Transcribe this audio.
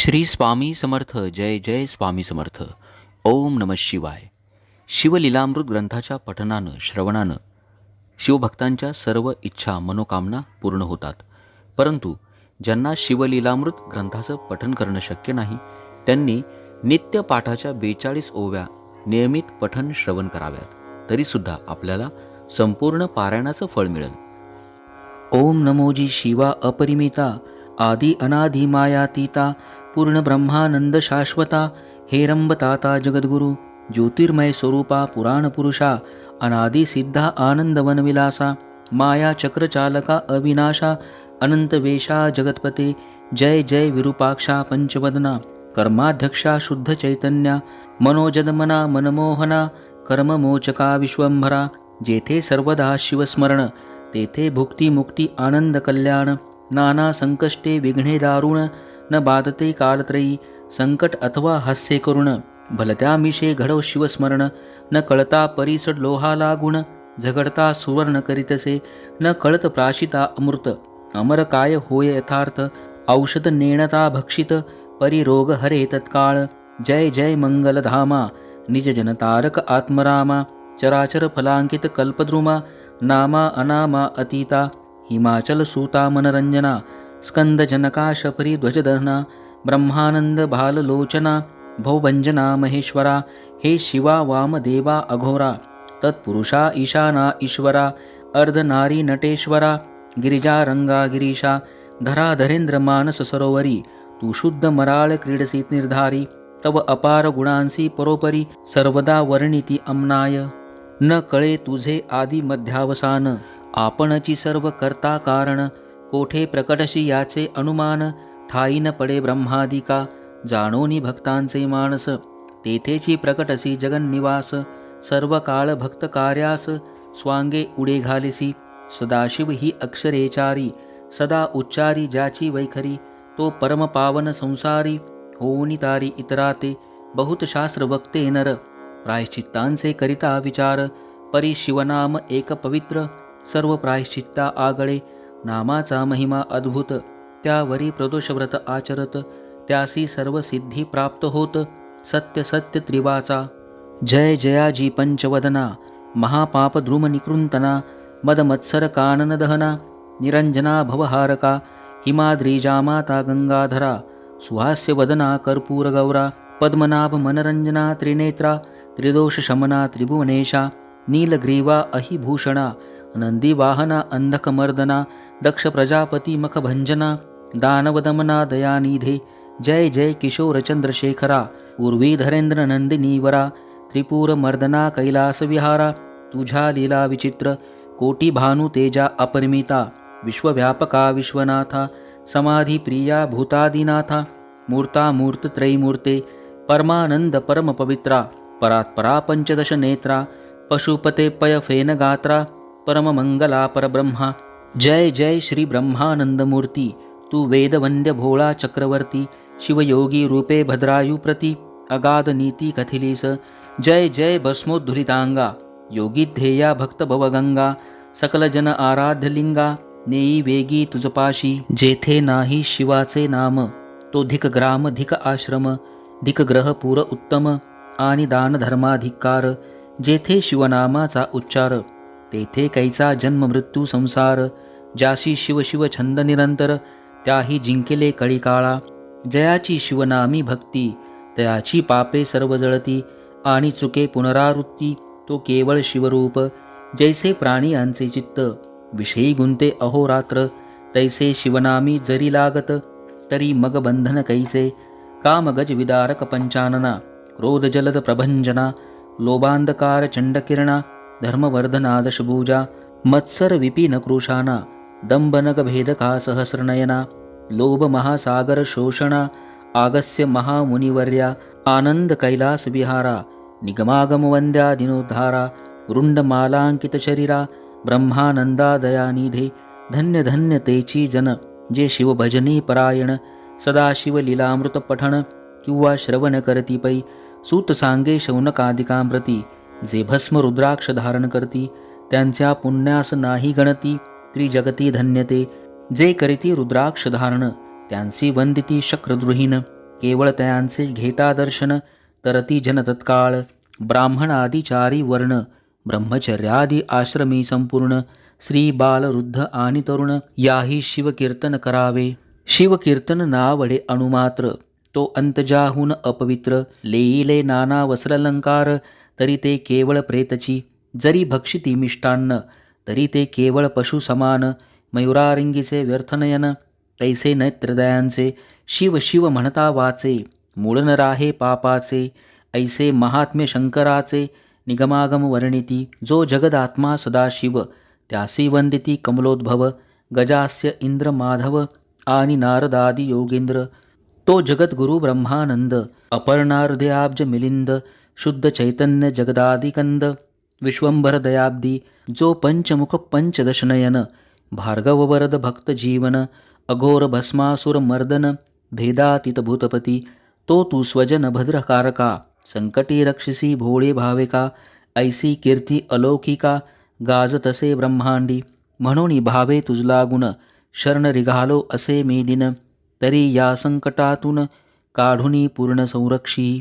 श्री स्वामी समर्थ जय जय स्वामी समर्थ. ओम नम शिवाय. शिवलीलामृत ग्रंथाच्या पठनानं श्रवणानं शिवभक्तांच्या सर्व इच्छा मनोकामना पूर्ण होतात. परंतु ज्यांना शिवलीलामृत ग्रंथाचं पठन करणं शक्य नाही त्यांनी नित्य पाठाच्या बेचाळीस ओव्या नियमित पठन श्रवण कराव्यात. तरीसुद्धा आपल्याला संपूर्ण पारायणाचं फळ मिळेल. ओम नमोजी शिवा अपरिमिता आदि अनादि मायातीता पूर्ण ब्रह्मानंद शाश्वता हेरंबताता जगद्गुरु ज्योतिर्मय स्वरूपा पुराण पुरुषा अनादि सिद्धा आनंद वनविलासा माया चक्रचालका अविनाशा अनंतवेशा जगतपते जय जय विरूपाक्षा पंचवदना कर्माध्यक्षा शुद्ध चैतन्या मनोजदमना मनमोहना कर्ममोचका विश्वंभरा जेथे सर्वदा शिवस्मरण तेथे भुक्ती मुक्ती आनंद कल्याण नाना संकष्टे विघ्ने दारुण न बाधते कालत्रयी संकट अथवा हास्य करुण भलत्या मिशे घडव शिवस्मरण न कळता परिसड लोहाला गुण झगडता सुवर्ण करीतसे न कळत प्राशिता अमृत अमर काय होय यथार्थ औषध नेणता भक्षित परिरोग हरे तत्काळ जय जय मंगलधामा निज जनतारक आत्मरामा चराचर फलांकित कल्पद्रुमा नामा अनामा अतीता हिमाचल सूता मनरंजना स्कंद ध्वजदहना ब्रह्मानंद भाललोचना महेश्वरा हे शिवा वामदेवा अघोरा तत्पुरुषा ईशाना ईश्वरा अर्धनारी नटेश्वरा गिरिजारंगा गिरीशा धरा मानस सरोवरी तू शुद्ध मराळ क्रीडसी निर्धारी तव अपार गुणांसी परोपरी सर्वदा वर्णिती अम्नाय. न कळे तुझे आदि मध्यावसान आपणची सर्व करता कारण कोठे प्रकटशी याचे अनुमान? ठाईन पडे ब्रह्मादिका जाणोनी भक्तांचे मानस तेथेची प्रकटसी जगन्निवास सर्व काळ भक्त कार्यास स्वांगे उडे घालिसी सदाशिव ही अक्षरेचारी सदा उच्चारी ज्याची वैखरी तो परमपावन संसारी होऊनी तारी इतराते बहुत शास्त्र वक्ते नर प्रायश्चित्तांचे करिता विचार परी शिवनाम एक पवित्र सर्व प्रायश्चित्ता आगळे नामाचा महिमा अद्भुत त्यावरी प्रदोषव्रत आचरत त्यासी सर्व सिद्धी प्राप्त होत सत्य सत्य त्रिवाचा जय जयाजी पंचवदना महापाप द्रुम निकृंतना मदमत्सर कानन दहना निरंजना भवहारका हिमाद्रीजामाता गंगाधरा सुहास्य वदना कर्पूरगौरा पद्मनाभ मनरंजना त्रिनेत्रा त्रिदोष शमना त्रिभुवनेशा नीलग्रीवा अहिभूषणा नंदीवाहना अंधकमर्दना दक्ष प्रजापती मखभंजना दानवदमना दयानिधे जय जय किशोर चंद्रशेखरा उर्वी धरेंद्र नंदिनीवरा त्रिपुर मर्दना कैलास विहारा लीला विचित्र कोटी भानु तेजा अपरिमिता विश्वव्यापका विश्वनाथा समाधी प्रिया भूतादिनाथा मूर्ता मूर्त त्रैमूर्ते परमानंद परम पवित्रा परात्परा पंचदश नेत्रा पशुपते पय फेन गात्रा परममंगला परब्रह्मा जय जय श्री ब्रह्मानंदमूर्ती तू वेदवंद्य भोळा चक्रवर्ती शिवयोगी रूपे भद्रायुप्रती अगाध नीती कथिलीस जय जय भस्मोद्धुरितांगा योगी ध्येया भक्त भवगंगा सकल जन नेई वेगी तुझपाशी जेथे नाही शिवाचे नाम तो धिक ग्राम धिक आश्रम धिक ग्रह पूर उत्तम आणि दानधर्माधिकार जेथे शिवनामाचा उच्चार. तेथे कैचा जन्म मृत्यू संसार ज्याशी शिव शिव छंद निरंतर त्याही जिंकेले कळीकाळा. जयाची शिवनामी भक्ती तयाची पापे सर्व जळती आणि चुके पुनरावृत्ती तो केवळ शिवरूप. जैसे प्राणी यांचे चित्त विषयी गुंते अहोरात्र तैसे शिवनामी जरी लागत तरी मग बंधन कैसे? कामगज विदारक पंचानना क्रोध जलद प्रभंजना लोबांधकार चंडकिरणा धर्मवर्धनादशभुजा मत्सर विपिन क्रुशाना भेदका सहस्रनयना लोभ महासागर शोषणा आगस्य महामुनिवर्या आनंद कैलास विहारा निगमागम वंद्या दिनोद्धारा रुंडमालांकित शरीरा ब्रह्मानंदा दयानिधे धन्य धन्य तेची जन जे शिवभजनी परायण सदाशिव लीलामृत किंवा श्रवण करती पै सूत सांगे शौनकादिकांप्रती जे भस्म रुद्राक्ष धारण करती त्यांच्या पुण्यास नाही गणती त्रिजगती धन्यते. जे करीती रुद्राक्ष धारण त्यांची वंदिती शक्रद्रुहीन. केवळ त्यांचे घेता दर्शन तरती जन तत्काळ ब्राह्मण वर्ण ब्रह्मचर्यादी आश्रमी संपूर्ण. श्री बाल वृद्ध आणि तरुण याही शिवकीर्तन करावे. शिवकीर्तन नावडे अणुमात्र तो अंतजाहून अपवित्र. लेईले नाना वस्त्रलंकार तरी ते केवळ प्रेतची जरी भक्षिती मिष्टान्न तरी ते केवळ पशु समान मयुरारिंगीचे व्यर्थनयन तैसे नैत्रदयांचे शिव शिव म्हणता वाचे मूळन राहे पापाचे ऐसे महात्म्य शंकराचे निगमागम वर्णिती जो जगदात्मा सदाशिव त्यासी वंदिती कमलोद्भव गजास्य इंद्र माधव आणि नारदादि योगेंद्र तो जगद्गुरु ब्रह्मानंद अपर्णार्धयाब्ज मिलिंद शुद्ध चैतन्य जगदादिकंद विश्वंभर दयाब्दी जो पंचमुख पंचदशनयन भार्गव वरद भक्त जीवन अघोर भस्मासुर मर्दन भेदातीत भूतपती तो तू स्वजन भद्रकारका संकटी रक्षसी भोळे भाविका ऐसी कीर्ती अलौकिका गाज तसे ब्रह्मांडी म्हणून भावे तुझला गुण शरण रिघालो असे मे दिन तरी या संकटातून काढुनी पूर्ण संरक्षी.